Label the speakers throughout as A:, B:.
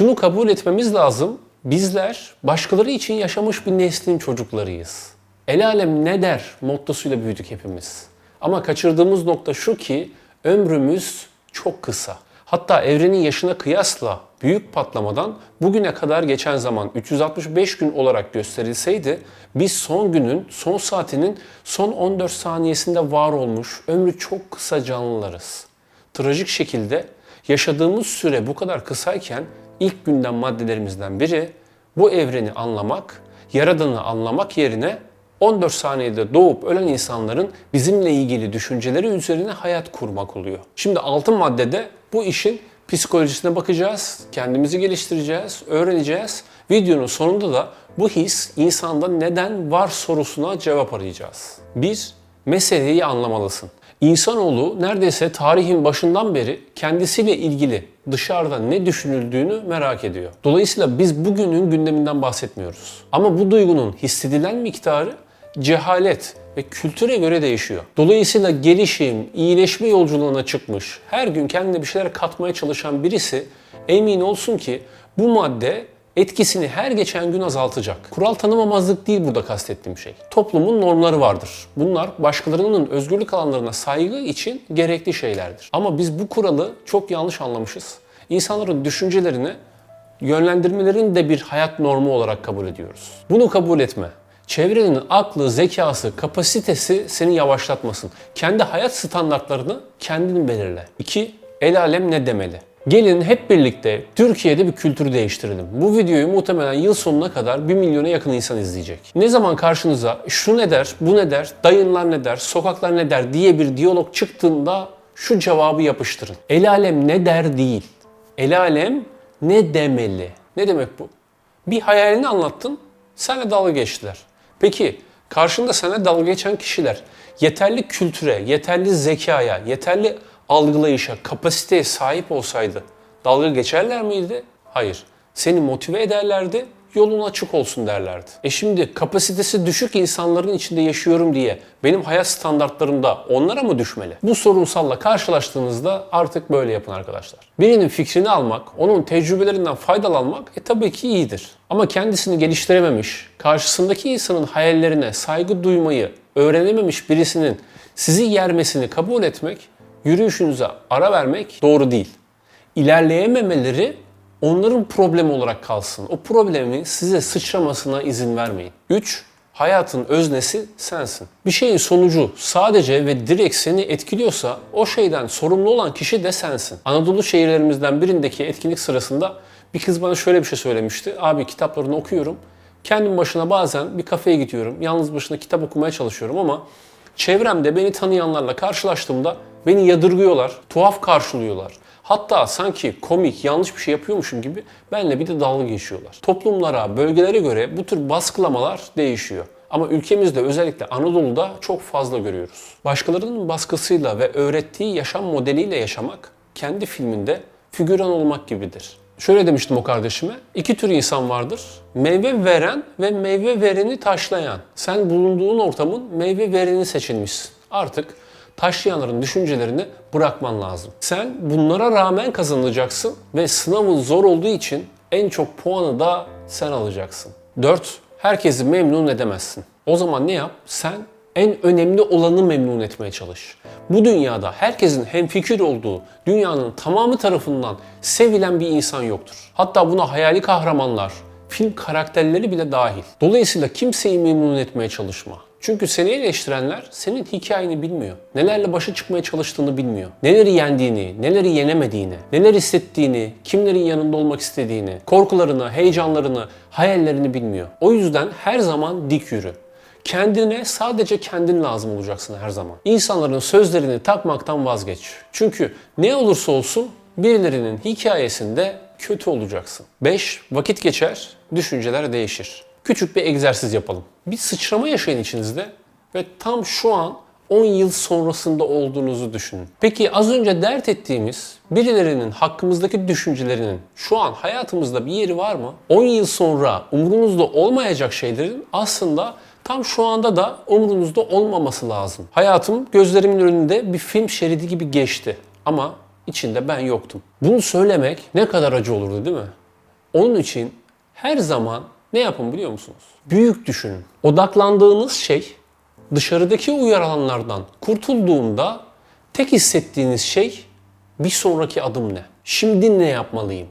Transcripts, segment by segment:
A: Şunu kabul etmemiz lazım. Bizler başkaları için yaşamış bir neslin çocuklarıyız. El alem ne der mottosuyla büyüdük hepimiz. Ama kaçırdığımız nokta şu ki ömrümüz çok kısa. Hatta evrenin yaşına kıyasla büyük patlamadan bugüne kadar geçen zaman 365 gün olarak gösterilseydi biz son günün, son saatinin son 14 saniyesinde var olmuş ömrü çok kısa canlılarız. Trajik şekilde yaşadığımız süre bu kadar kısayken ilk gündem maddelerimizden biri bu evreni anlamak, yaradanı anlamak yerine 14 saniyede doğup ölen insanların bizimle ilgili düşünceleri üzerine hayat kurmak oluyor. Şimdi altın maddede bu işin psikolojisine bakacağız, kendimizi geliştireceğiz, öğreneceğiz. Videonun sonunda da bu his insanda neden var sorusuna cevap arayacağız. Bir, meseleyi anlamalısın. İnsanoğlu neredeyse tarihin başından beri kendisiyle ilgili dışarıda ne düşünüldüğünü merak ediyor. Dolayısıyla biz bugünün gündeminden bahsetmiyoruz. Ama bu duygunun hissedilen miktarı cehalet ve kültüre göre değişiyor. Dolayısıyla gelişim, iyileşme yolculuğuna çıkmış, her gün kendine bir şeyler katmaya çalışan birisi emin olsun ki bu madde etkisini her geçen gün azaltacak. Kural tanımamazlık değil burada kastettiğim şey. Toplumun normları vardır. Bunlar başkalarının özgürlük alanlarına saygı için gerekli şeylerdir. Ama biz bu kuralı çok yanlış anlamışız. İnsanların düşüncelerini yönlendirmelerini de bir hayat normu olarak kabul ediyoruz. Bunu kabul etme. Çevrenin aklı, zekası, kapasitesi seni yavaşlatmasın. Kendi hayat standartlarını kendin belirle. 2. El alem ne demeli? Gelin hep birlikte Türkiye'de bir kültürü değiştirelim. Bu videoyu muhtemelen yıl sonuna kadar 1 milyona yakın insan izleyecek. Ne zaman karşınıza şu ne der, bu ne der, dayınlar ne der, sokaklar ne der diye bir diyalog çıktığında şu cevabı yapıştırın. El alem ne der değil. El alem ne demeli? Ne demek bu? Bir hayalini anlattın, senle dalga geçtiler. Peki karşında sana dalga geçen kişiler yeterli kültüre, yeterli zekaya, yeterli algılayışa, kapasiteye sahip olsaydı dalga geçerler miydi? Hayır. Seni motive ederlerdi, yolun açık olsun derlerdi. E şimdi kapasitesi düşük insanların içinde yaşıyorum diye benim hayat standartlarımda onlara mı düşmeli? Bu sorunsalla karşılaştığınızda artık böyle yapın arkadaşlar. Birinin fikrini almak, onun tecrübelerinden faydalanmak e tabii ki iyidir. Ama kendisini geliştirememiş, karşısındaki insanın hayallerine saygı duymayı öğrenememiş birisinin sizi yermesini kabul etmek, yürüyüşünüze ara vermek doğru değil. İlerleyememeleri onların problemi olarak kalsın. O problemi size sıçramasına izin vermeyin. 3. Hayatın öznesi sensin. Bir şeyin sonucu sadece ve direkt seni etkiliyorsa o şeyden sorumlu olan kişi de sensin. Anadolu şehirlerimizden birindeki etkinlik sırasında bir kız bana şöyle bir şey söylemişti. Abi kitaplarını okuyorum. Kendim başına bazen bir kafeye gidiyorum. Yalnız başına kitap okumaya çalışıyorum ama çevremde beni tanıyanlarla karşılaştığımda beni yadırgıyorlar, tuhaf karşılıyorlar. Hatta sanki komik, yanlış bir şey yapıyormuşum gibi benimle bir de dalga geçiyorlar. Toplumlara, bölgelere göre bu tür baskılamalar değişiyor. Ama ülkemizde özellikle Anadolu'da çok fazla görüyoruz. Başkalarının baskısıyla ve öğrettiği yaşam modeliyle yaşamak kendi filminde figüran olmak gibidir. Şöyle demiştim o kardeşime. iki tür insan vardır. Meyve veren ve meyve vereni taşlayan. Sen bulunduğun ortamın meyve vereni seçilmişsin. Artık taşlayanların düşüncelerini bırakman lazım. Sen bunlara rağmen kazanacaksın ve sınavın zor olduğu için en çok puanı da sen alacaksın. 4. Herkesi memnun edemezsin. O zaman ne yap? Sen en önemli olanı memnun etmeye çalış. Bu dünyada herkesin hemfikir olduğu, dünyanın tamamı tarafından sevilen bir insan yoktur. Hatta buna hayali kahramanlar, film karakterleri bile dahil. Dolayısıyla kimseyi memnun etmeye çalışma. Çünkü seni eleştirenler senin hikayeni bilmiyor. Nelerle başa çıkmaya çalıştığını bilmiyor. Neleri yendiğini, neleri yenemediğini, neler hissettiğini, kimlerin yanında olmak istediğini, korkularını, heyecanlarını, hayallerini bilmiyor. O yüzden her zaman dik yürü. Kendine sadece kendin lazım olacaksın her zaman. İnsanların sözlerini takmaktan vazgeç. Çünkü ne olursa olsun birilerinin hikayesinde kötü olacaksın. 5. Vakit geçer, düşünceler değişir. Küçük bir egzersiz yapalım. Bir sıçrama yaşayın içinizde ve tam şu an 10 yıl sonrasında olduğunuzu düşünün. Peki az önce dert ettiğimiz birilerinin hakkımızdaki düşüncelerinin şu an hayatımızda bir yeri var mı? 10 yıl sonra umurunuzda olmayacak şeylerin aslında tam şu anda da umurunuzda olmaması lazım. Hayatım gözlerimin önünde bir film şeridi gibi geçti ama içinde ben yoktum. Bunu söylemek ne kadar acı olurdu değil mi? Onun için her zaman ne yapın biliyor musunuz? Büyük düşünün. Odaklandığınız şey dışarıdaki uyaranlardan kurtulduğunda tek hissettiğiniz şey bir sonraki adım ne? Şimdi ne yapmalıyım?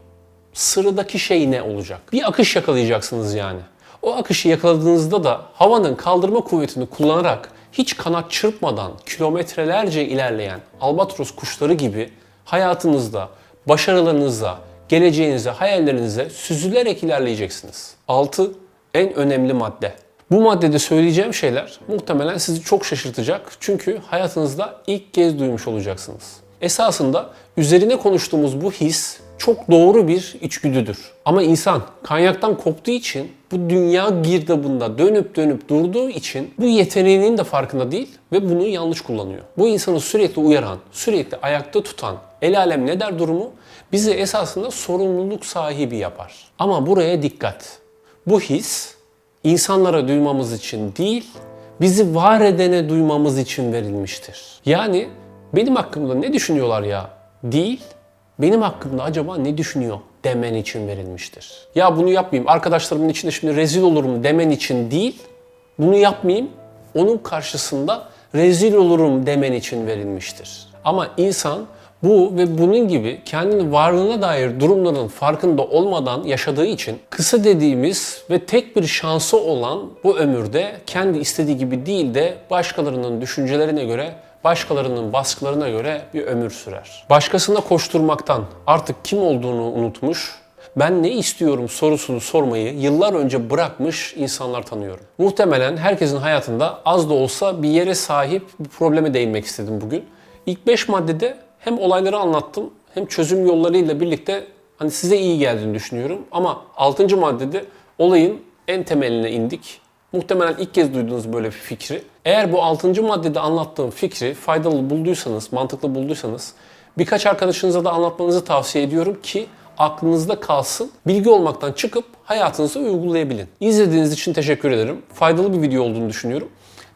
A: Sıradaki şey ne olacak? Bir akış yakalayacaksınız yani. O akışı yakaladığınızda da havanın kaldırma kuvvetini kullanarak hiç kanat çırpmadan kilometrelerce ilerleyen albatros kuşları gibi hayatınızda, başarılarınıza, geleceğinize, hayallerinize süzülerek ilerleyeceksiniz. 6. En önemli madde. Bu maddede söyleyeceğim şeyler muhtemelen sizi çok şaşırtacak. Çünkü hayatınızda ilk kez duymuş olacaksınız. Esasında üzerine konuştuğumuz bu his çok doğru bir içgüdüdür. Ama insan kanyaktan koptuğu için bu dünya girdabında dönüp dönüp durduğu için bu yeteneğinin de farkında değil ve bunu yanlış kullanıyor. Bu insanı sürekli uyaran, sürekli ayakta tutan, el alem ne der durumu bizi esasında sorumluluk sahibi yapar. Ama buraya dikkat. Bu his insanlara duymamız için değil, bizi var edene duymamız için verilmiştir. Yani benim hakkımda ne düşünüyorlar ya değil, benim hakkımda acaba ne düşünüyor demen için verilmiştir. Ya bunu yapmayayım, arkadaşlarımın içinde şimdi rezil olurum demen için değil, bunu yapmayayım, onun karşısında rezil olurum demen için verilmiştir. Ama insan bu ve bunun gibi kendini varlığına dair durumların farkında olmadan yaşadığı için kısa dediğimiz ve tek bir şansı olan bu ömürde kendi istediği gibi değil de başkalarının düşüncelerine göre başkalarının baskılarına göre bir ömür sürer. Başkasına koşturmaktan artık kim olduğunu unutmuş, ben ne istiyorum sorusunu sormayı yıllar önce bırakmış insanlar tanıyorum. Muhtemelen herkesin hayatında az da olsa bir yere sahip bir probleme değinmek istedim bugün. İlk 5 maddede hem olayları anlattım hem çözüm yollarıyla birlikte hani size iyi geldiğini düşünüyorum. Ama 6. maddede olayın en temeline indik. Muhtemelen ilk kez duyduğunuz böyle bir fikri. Eğer bu 6. maddede anlattığım fikri faydalı bulduysanız, mantıklı bulduysanız birkaç arkadaşınıza da anlatmanızı tavsiye ediyorum ki aklınızda kalsın. Bilgi olmaktan çıkıp hayatınızda uygulayabilin. İzlediğiniz için teşekkür ederim. Faydalı bir video olduğunu düşünüyorum.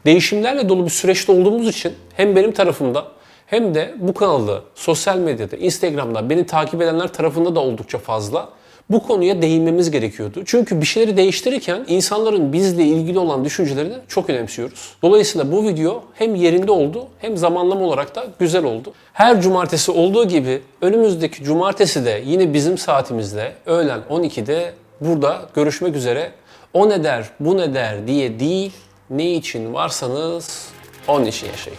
A: Değişimlerle dolu bir süreçte olduğumuz için hem benim tarafımda hem de bu kanalda, sosyal medyada, Instagram'da beni takip edenler tarafında da oldukça fazla bu konuya değinmemiz gerekiyordu. Çünkü bir şeyleri değiştirirken insanların bizle ilgili olan düşüncelerini çok önemsiyoruz. Dolayısıyla bu video hem yerinde oldu hem zamanlama olarak da güzel oldu. Her cumartesi olduğu gibi önümüzdeki cumartesi de yine bizim saatimizde öğlen 12'de burada görüşmek üzere. O ne der, bu ne der diye değil, ne için varsanız onun için yaşayın.